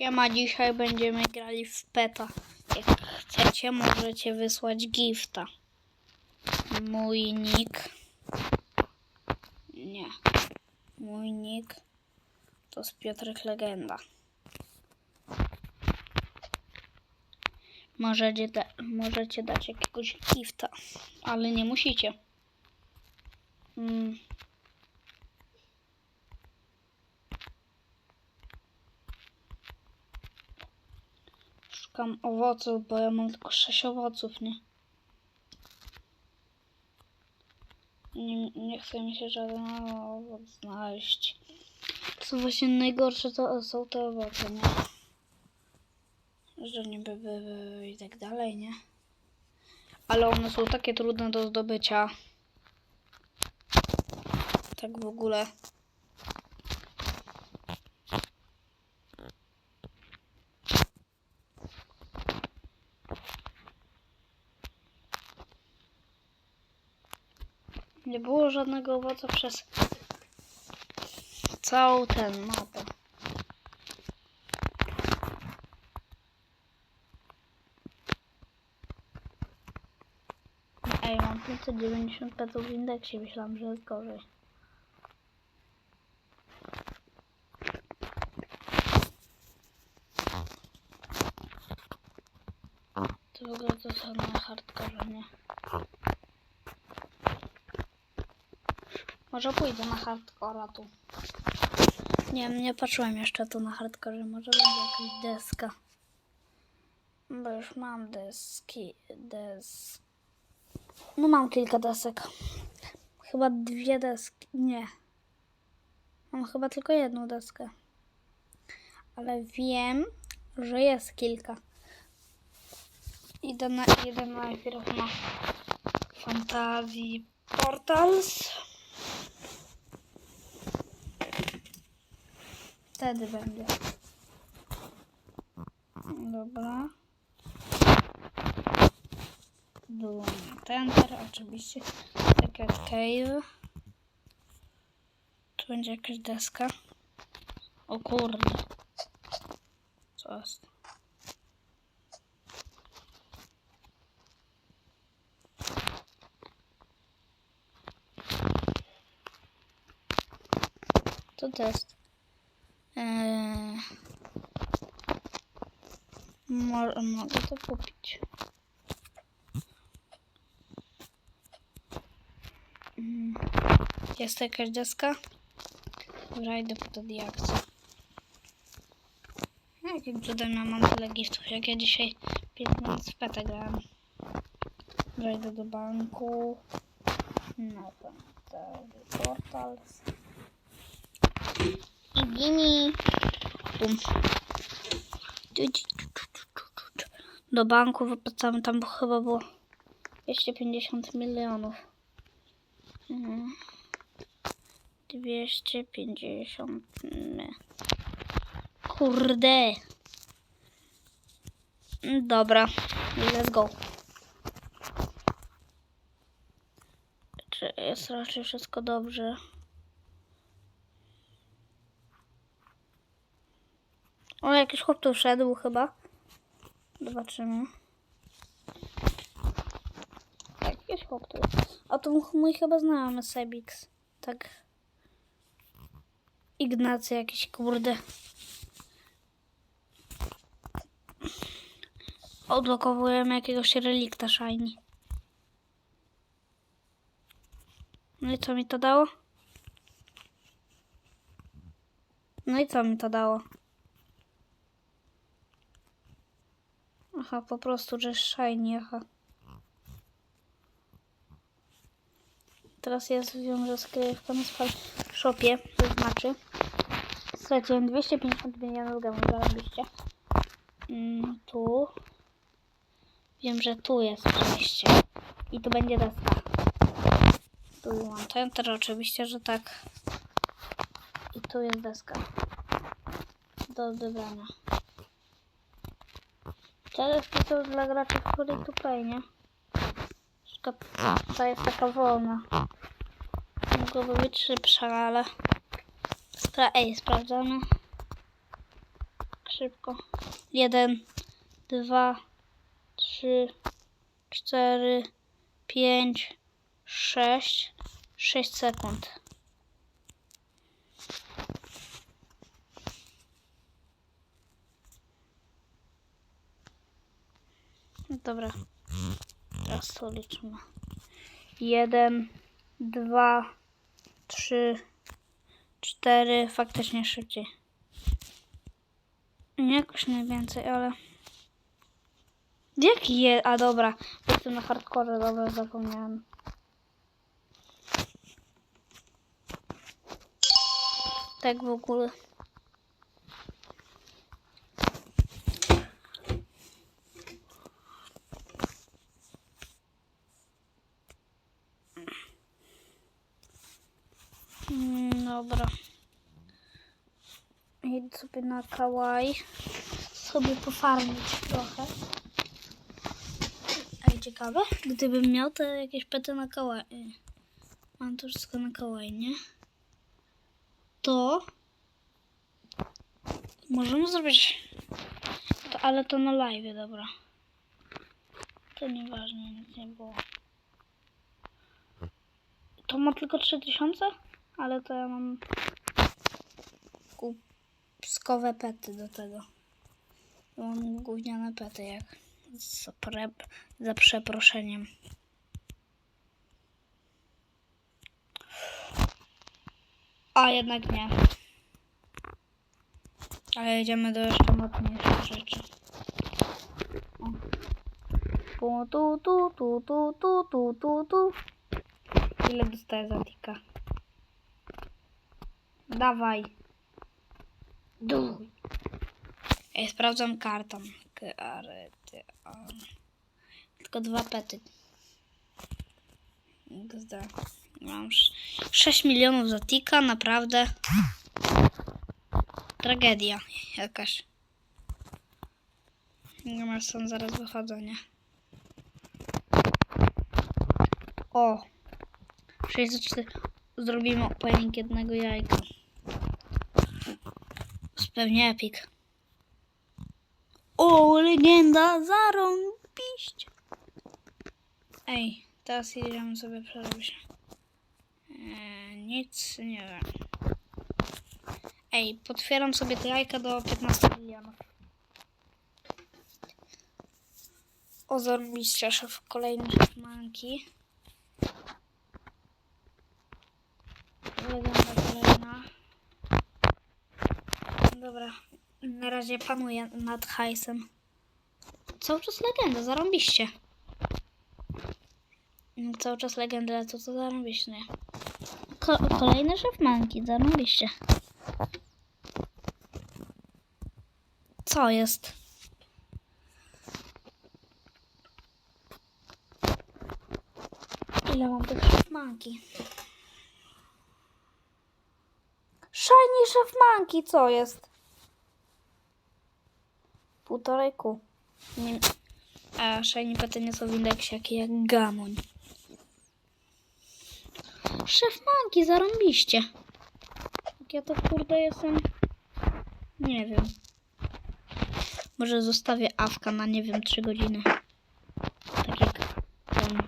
Siema, dzisiaj będziemy grali w PETA. Jak chcecie, możecie wysłać gifta. Mój nick. Nie. Mój nick to jest Piotrek Legenda. Możecie, da możecie dać jakiegoś gifta, ale nie musicie. Mm. Szukam owoców, bo ja mam tylko 6 owoców, nie? Nie, nie mi się żaden owoc znaleźć. Co właśnie najgorsze to są te owoce, nie? Że niby by, by, i tak dalej, nie? Ale one są takie trudne do zdobycia. Tak w ogóle. Nie było żadnego owoca przez całą ten mapę. Ej, mam 595 w indeksie, myślałam, że jest gorzej. To w ogóle to są na hardkorze, nie? Może pójdę na hardcora tu. Nie nie patrzyłem jeszcze tu na hardkorze. Może będzie jakaś deska. Bo już mam deski. Des... No mam kilka desek. Chyba dwie deski. Nie. Mam chyba tylko jedną deskę. Ale wiem, że jest kilka. Idę na, idę najpierw na Fantasy Portals. Wtedy będzie. Dobra. Doom Tender, oczywiście. Secret Cave. Tu będzie jakaś deska. O kurde. Co jest? To jest? Eee, mo- mogę to kupić. Mm, Jest jakaś deska? Dobra, idę po to diakcję. Jakim cudem ja mam tyle giftów, jak ja dzisiaj 5 minut w petę grałem. Wejdę do banku. No ten portals. I gini. Bum. Do banku wypłacamy tam chyba było 250 milionów. Mhm. 250. nie. Kurde. Dobra, let's go. Czy jest raczej wszystko dobrze? O, jakiś chłop tu wszedł chyba. Zobaczymy. Tak, jakiś chłop tu. A to mój chyba znajomy Sebix. Tak. Ignacy jakiś, kurde. Odblokowujemy jakiegoś relikta shiny. No i co mi to dało? No i co mi to dało? Aha, po prostu, że shiny, aha. Teraz jest wiąże skrywka na shopie, to znaczy straciłem 250 milionów gemów, zarobiście. Mm, tu wiem, że tu jest przejście i tu będzie deska. Tu mam ten, teraz oczywiście, że tak. I tu jest deska do odebrania. Teraz to dla graczy free to play, nie? Ta jest taka wolna. Mogłoby być szybsza, ale... Spra Ej, sprawdzamy. Szybko. Jeden, dwa, trzy, cztery, pięć, sześć. Sześć sekund. Dobra. Teraz to liczymy. Jeden, dwa, trzy, cztery. Faktycznie szybciej. Nie jakoś najwięcej, ale... Jaki je... A dobra, jestem na hardcore, dobra, zapomniałem. Tak w ogóle. Mm, Dobra. Idę sobie na kawaii. Sobie pofarmić trochę. Ej, ciekawe. Gdybym miał te jakieś pety na kawaii. Mam to wszystko na kawaii, nie? To... Możemy zrobić... To, ale to na live, dobra. To nieważne, nic nie było. To ma tylko 3000? ale to ja mam kupskowe pety do tego. Mam gówniane pety, jak za, pre, za przeproszeniem. A jednak nie. Ale idziemy do jeszcze mocniejszych rzeczy. Tu, tu, tu, tu, tu, tu, tu, tu. Ile dostaję za tika? Dawaj. Duj. Ej, sprawdzam kartą. Karty. Tylko dwa pety. Gzda. Mam sz- 6 milionów za tika, naprawdę. Tragedia jakaś. Nie ma są zaraz wychodzenia. O! 64. Zrobimy opening jednego jajka. Pewnie epic. O, legenda, zarąbiście. Ej, teraz jedziemy sobie przerobić. Eee, nic nie wiem. Ej, potwieram sobie te jajka do 15 milionów. O, zarąbiście, szef kolejny manki. Legenda kolejna. Dobra, na razie panuję nad hajsem. Cały czas legenda, zarąbiście. Mm, Cały czas legenda, to co zarąbiście, nie? Ko kolejny szef manki, zarąbiście. Co jest? Ile mam tych szef manki? Shiny szef manki, co jest? Półtorej ku. Nie... A pety nie są w indeksie, jakie jak gamoń. Szef manki, zarąbiście. Jak ja to kurde jestem... Nie wiem. Może zostawię awka na nie wiem 3 godziny. Tak jak ten...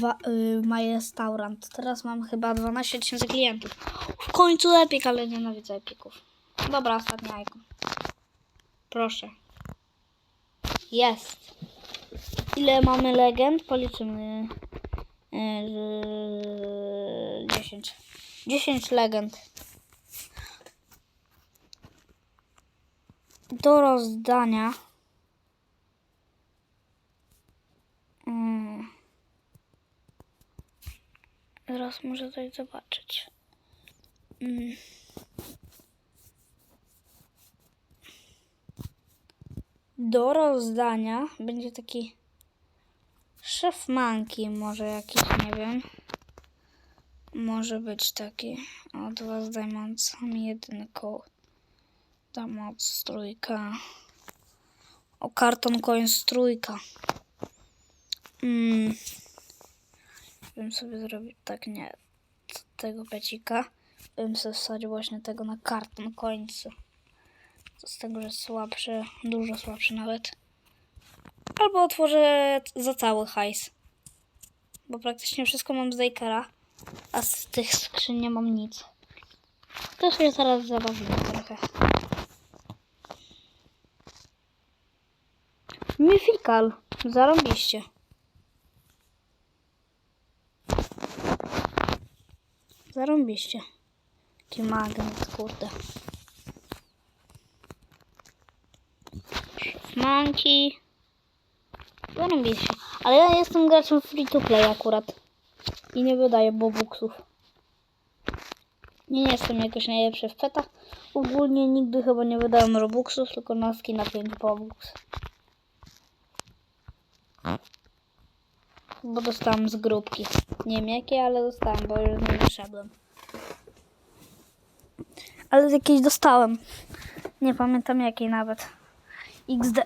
Wa- y, my restaurant. Teraz mam chyba 12 tysięcy klientów. W końcu epik, ale nienawidzę epików. Dobra, ostatnie jajko. Proszę. Jest. Ile mamy legend? Policzymy. Yy, 10. 10 legend. Do rozdania. Zaraz muszę coś zobaczyć. Mm. Do rozdania będzie taki szef manki, może jakiś, nie wiem. Może być taki. O, dwa z diamentsami, jedynką. Diamond trójka. O, karton coins trójka. Mm. Bym sobie zrobił tak, nie. Tego pecika. Bym sobie wsadził właśnie tego na karton końcu. Z tego, że słabszy, dużo słabszy nawet. Albo otworzę za cały hajs. Bo praktycznie wszystko mam z Dakera, a z tych skrzyń nie mam nic. To się zaraz zabawimy trochę. Myfikal. Zarobiście. Zarąbiście. Taki magnet, kurde. Monkey. Zarąbiście. Ale ja jestem graczem free to play akurat. I nie wydaję bobuksów. Nie jestem jakoś najlepszy w petach. Ogólnie nigdy chyba nie wydałem robuxów, tylko noski na 5 bobux. Bo dostałem z grupki. Nie wiem jakie, ale dostałem, bo już z niej wyszedłem. Ale jakiejś dostałem. Nie pamiętam jakiej nawet. XD.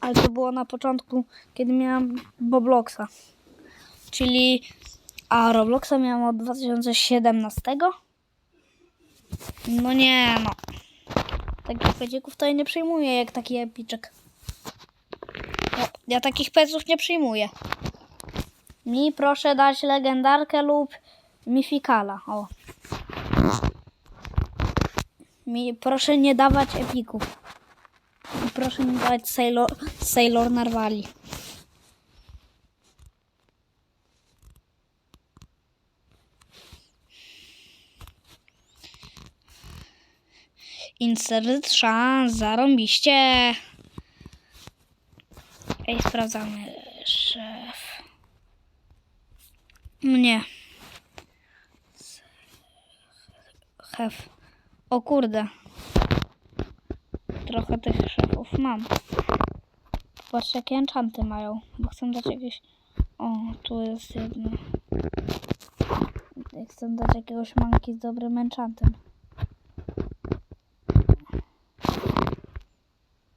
Ale to było na początku, kiedy miałam Bobloxa. Czyli... A Robloxa miałam od 2017. No nie no. Takich pecików to ja nie przyjmuję jak taki epiczek. Ja, ja takich peców nie przyjmuję. Mi proszę dać legendarkę lub mifikala. O. Mi proszę nie dawać epików. Proszę nie dawać Sailor, Sailor Narwali. Insert szans, zarąbiście. Ej, sprawdzamy. Szef. Nie. Hef. O kurde. Trochę tych szefów mam. Patrzcie jakie enchanty mają. Bo chcę dać jakieś... O, tu jest jedno. Chcę dać jakiegoś manki z dobrym enchantem.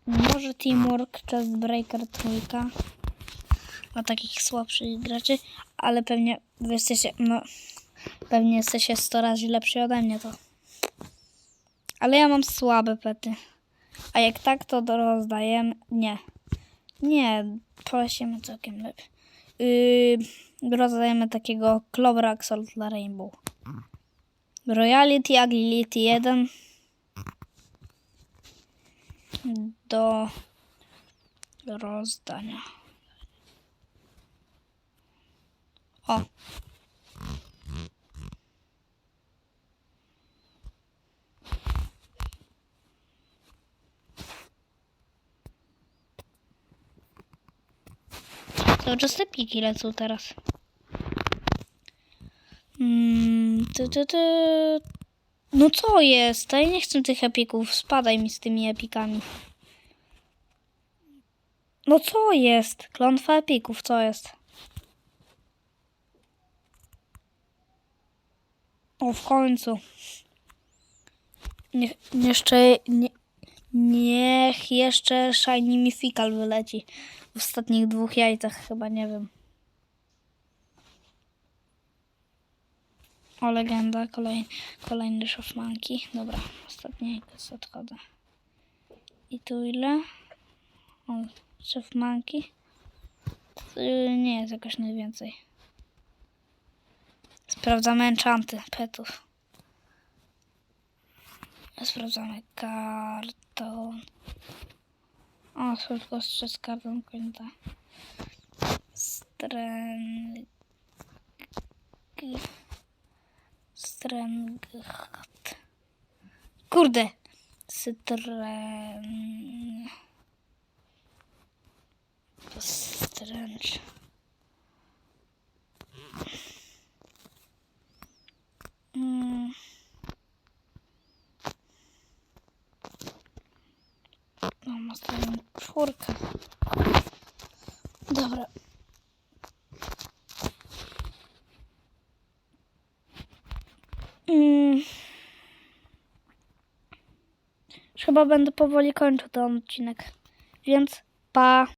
Może Teamwork, Chest Breaker trójka. Dla takich słabszych graczy, ale pewnie wy jesteście, no, pewnie jesteście 100 razy lepsi ode mnie to. Ale ja mam słabe pety. A jak tak, to rozdajemy. Nie. Nie, prosimy całkiem lepiej. Yy, rozdajemy takiego Clover Axel dla Rainbow. Royalty, Agility 1 do rozdania. O. Cały czas te piki lecą teraz. Mm, ty, ty, ty. No co jest? Ja nie chcę tych epików. Spadaj mi z tymi epikami. No co jest? Klątwa epików, co jest? O, w końcu. Niech jeszcze... Nie, niech jeszcze Shiny Mythical wyleci. W ostatnich dwóch jajcach chyba, nie wiem. O, legenda, kolej, kolejny szafmanki. Dobra, ostatnie jajko odchodzę. I tu ile? O, szafmanki. Yy, Nie jest jakoś najwięcej. Sprawdzamy enchanty petów. Sprawdzamy karton. O, tylko z karton końca. Stręg... Stręghat. Kurde. Stręg... Stręcz. Mm. Swoją czwórkę. Dobra. Mm. Chyba będę powoli kończył ten odcinek. Więc pa.